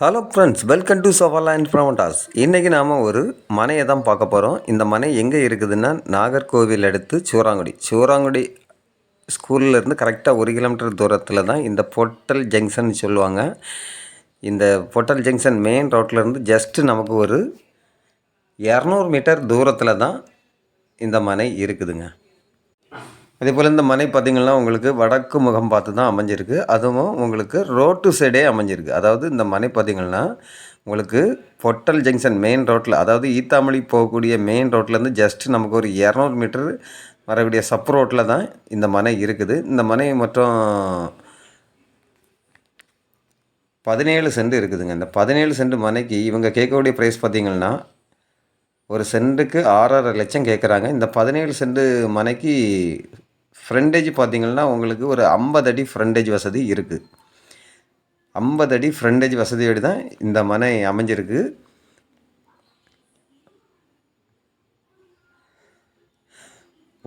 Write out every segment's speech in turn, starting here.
Hello friends welcome to சவாலா and ப்ரமோட்டாஸ் இன்றைக்கி நாம் ஒரு மனையை தான் பார்க்க போகிறோம் இந்த மனை எங்கே இருக்குதுன்னா நாகர்கோவில் அடுத்து சூறாங்குடி. சூறாங்குடி ஸ்கூல்லேருந்து கரெக்டாக ஒரு கிலோமீட்டர் தூரத்தில் தான் இந்த பொட்டல் ஜங்ஷன் சொல்லுவாங்க. இந்த பொட்டல் ஜங்ஷன் மெயின் ரோட்லேருந்து ஜஸ்ட்டு நமக்கு ஒரு இரநூறு மீட்டர் தூரத்தில் தான் இந்த மனை இருக்குதுங்க. அதே போல் இந்த மனை பார்த்திங்கன்னா உங்களுக்கு வடக்கு முகம் பார்த்து தான் அமைஞ்சிருக்கு. அதுவும் உங்களுக்கு ரோட்டு சைடே அமைஞ்சிருக்கு. அதாவது இந்த மனை பார்த்திங்கன்னா உங்களுக்கு பொட்டல் ஜங்ஷன் மெயின் ரோட்டில் அதாவது ஈத்தாமொழி போகக்கூடிய மெயின் ரோட்லேருந்து ஜஸ்ட் நமக்கு ஒரு இரநூறு மீட்டர் வரக்கூடிய சப் ரோட்டில் தான் இந்த மனை இருக்குது. இந்த மனை மற்றும் பதினேழு சென்ட் இருக்குதுங்க. இந்த பதினேழு சென்ட் மனைக்கு இவங்க கேட்கக்கூடிய ப்ரைஸ் பார்த்திங்கன்னா ஒரு சென்ட்டுக்கு ஆறரை லட்சம் கேட்குறாங்க. இந்த பதினேழு சென்ட் மனைக்கு ஃப்ரண்டேஜ் பார்த்தீங்கன்னா உங்களுக்கு ஒரு ஐம்பது அடி ஃப்ரண்டேஜ் வசதி இருக்குது ஐம்பது அடி ஃப்ரண்டேஜ் வசதியோடு தான் இந்த மனை அமைஞ்சிருக்கு.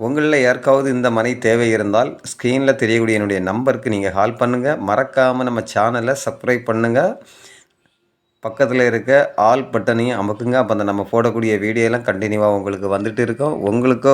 உங்களில் யாருக்காவது இந்த மனை தேவை இருந்தால் ஸ்க்ரீனில் தெரியக்கூடிய என்னுடைய நம்பருக்கு நீங்கள் கால் பண்ணுங்கள் மறக்காமல் நம்ம சேனலை சப்ஸ்கிரைப் பண்ணுங்கள் பக்கத்தில் இருக்க ஆல் பட்டனையும் அமுக்குங்க. அப்போ அந்த நம்ம போடக்கூடிய வீடியோலாம் கண்டினியூவாக உங்களுக்கு வந்துட்டு இருக்கோம். உங்களுக்கோ